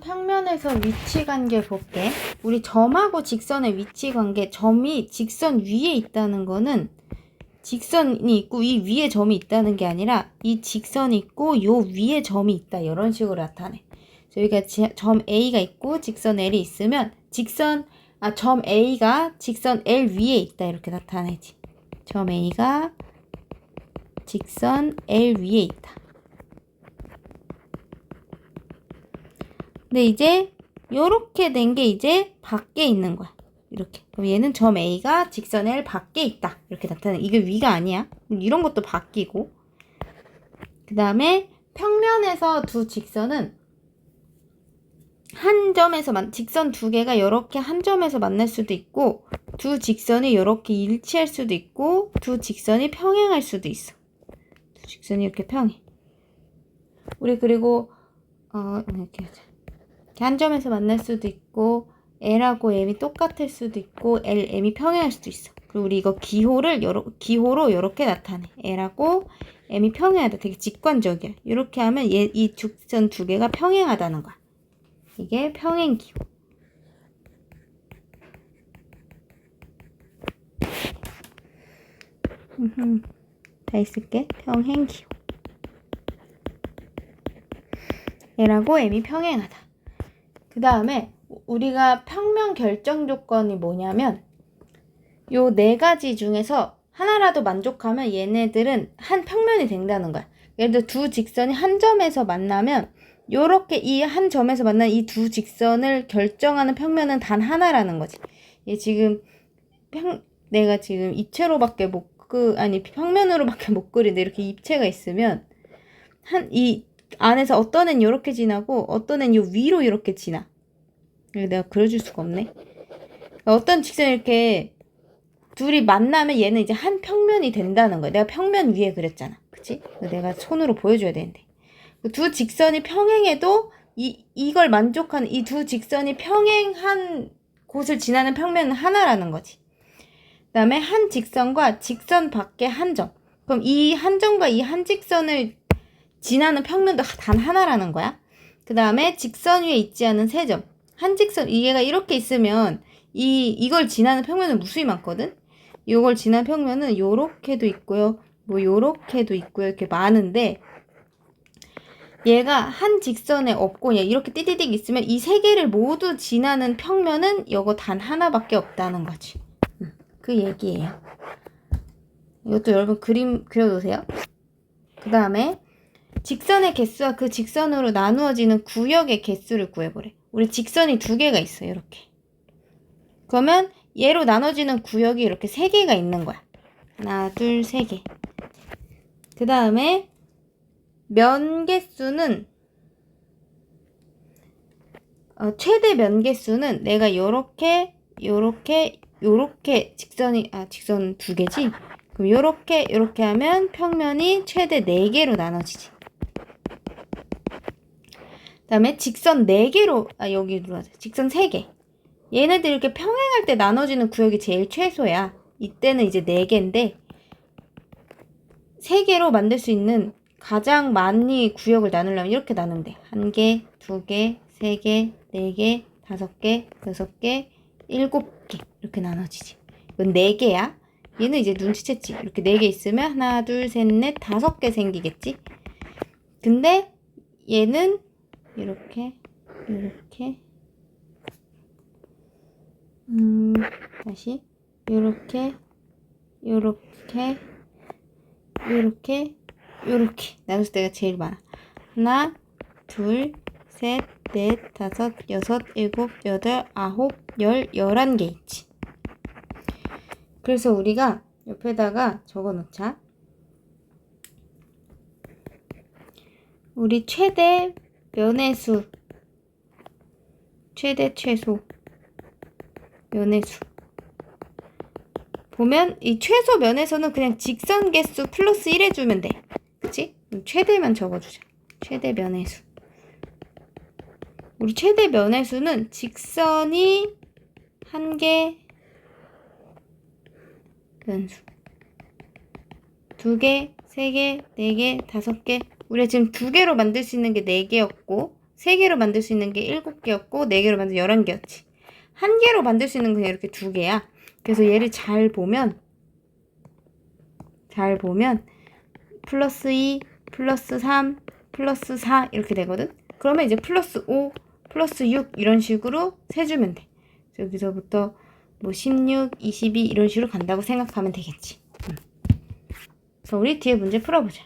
평면에서 위치 관계 볼게. 우리 점하고 직선의 위치 관계, 점이 직선 위에 있다는 거는 직선이 있고 이 위에 점이 있다는 게 아니라 이 직선이 있고 요 위에 점이 있다. 이런 식으로 나타내. 저희가 지- 점 A가 있고 직선 L이 있으면 직선 아, 점 A가 직선 L 위에 있다. 이렇게 나타내지. 점 A가 직선 L 위에 있다. 근데 이제 요렇게 된 게 이제 밖에 있는 거야. 이렇게. 그럼 얘는 점 A가 직선 L 밖에 있다. 이렇게 나타내. 이게 위가 아니야. 이런 것도 바뀌고. 그 다음에 평면에서 두 직선은 한 점에서 만, 직선 두 개가 이렇게 한 점에서 만날 수도 있고, 두 직선이 이렇게 일치할 수도 있고, 두 직선이 평행할 수도 있어. 두 직선이 이렇게 평행. 우리 그리고, 어, 이렇게 하자. 이렇게 한 점에서 만날 수도 있고 L하고 M이 똑같을 수도 있고 L, M이 평행할 수도 있어. 그리고 우리 이거 기호를 여러, 기호로 이렇게 나타내. L하고 M이 평행하다. 되게 직관적이야. 이렇게 하면 얘, 이 직선 두 개가 평행하다는 거야. 이게 평행 기호. 다 있을게. 평행 기호. L하고 M이 평행하다. 그 다음에 우리가 평면 결정 조건이 뭐냐면 요 네 가지 중에서 하나라도 만족하면 얘네들은 한 평면이 된다는 거야. 예를 들어 두 직선이 한 점에서 만나면 요렇게 이 한 점에서 만난 이 두 직선을 결정하는 평면은 단 하나라는 거지. 얘 지금 평 내가 지금 입체로밖에 못 그 아니 평면으로밖에 못 그리는데 이렇게 입체가 있으면 한 이 안에서 어떤 애는 이렇게 지나고 어떤 애는 요 위로 이렇게 지나. 내가 그려줄 수가 없네. 어떤 직선이 이렇게 둘이 만나면 얘는 이제 한 평면이 된다는 거야. 내가 평면 위에 그렸잖아. 그치? 내가 손으로 보여줘야 되는데. 그두 직선이 평행해도 이, 이걸 만족하는 이 두 직선이 평행한 곳을 지나는 평면은 하나라는 거지. 그 다음에 한 직선과 직선 밖에 한 점. 그럼 이 한 점과 이 한 직선을 지나는 평면도 단 하나라는 거야. 그 다음에 직선 위에 있지 않은 세 점. 한 직선, 얘가 이렇게 있으면 이, 이걸 지나는 평면은 무수히 많거든? 이걸 지나는 평면은 요렇게도 있고요. 뭐 요렇게도 있고요. 이렇게 많은데 얘가 한 직선에 없고 얘 이렇게 띠디딕 있으면 이 세 개를 모두 지나는 평면은 이거 단 하나밖에 없다는 거지. 음, 그 얘기예요. 이것도 여러분 그림 그려놓으세요. 그 다음에 직선의 개수와 그 직선으로 나누어지는 구역의 개수를 구해보래. 우리 직선이 두 개가 있어, 이렇게. 그러면 얘로 나눠지는 구역이 이렇게 세 개가 있는 거야. 하나, 둘, 세 개. 그 다음에 면 개수는 어, 최대 면 개수는 내가 요렇게 요렇게 요렇게 직선이 아 직선 두 개지 그럼 요렇게 요렇게 하면 평면이 최대 네 개로 나눠지지 그 다음에 직선 네 개로 아 여기 눌러자 직선 세개 얘네들 이렇게 평행할 때 나눠지는 구역이 제일 최소야 이때는 이제 네 개인데 세 개로 만들 수 있는 가장 많이 구역을 나누려면 이렇게 나누면 돼. 한 개, 두 개, 세 개, 네 개, 다섯 개, 여섯 개, 일곱 개 이렇게 나눠지지. 이건 네 개야. 얘는 이제 눈치챘지. 이렇게 네개 있으면 하나, 둘, 셋, 넷, 다섯 개 생기겠지. 근데 얘는 이렇게, 이렇게, 음, 다시 이렇게, 이렇게, 이렇게, 요렇게 나눴을 때가 제일 많아. 하나, 둘, 셋, 넷, 다섯, 여섯, 일곱, 여덟, 아홉, 열, 열한 개 있지. 그래서 우리가 옆에다가 적어 놓자. 우리 최대 면의 수, 최대 최소 면의 수. 보면 이 최소 면에서는 그냥 직선 개수 플러스 1 해주면 돼. 그치? 최대만 적어주자. 최대 면의 수. 우리 최대 면의 수는 직선이 한개 면수. 두 개, 세 개, 네 개, 다섯 개. 우리가 지금 두 개로 만들 수 있는 게 네 개였고, 3개로 만들 수 있는 게 7개였고 4개로 만들 11개였지. 한 개로 만들 수 있는 건 그냥 이렇게 두 개야. 그래서 얘를 잘 보면 잘 보면 플러스 2, 플러스 3, 플러스 4 이렇게 되거든. 그러면 이제 플러스 5, 플러스 6 이런 식으로 세주면 돼. 여기서부터 뭐 16, 22 이런 식으로 간다고 생각하면 되겠지. 음. 그래서 우리 뒤에 문제 풀어보자.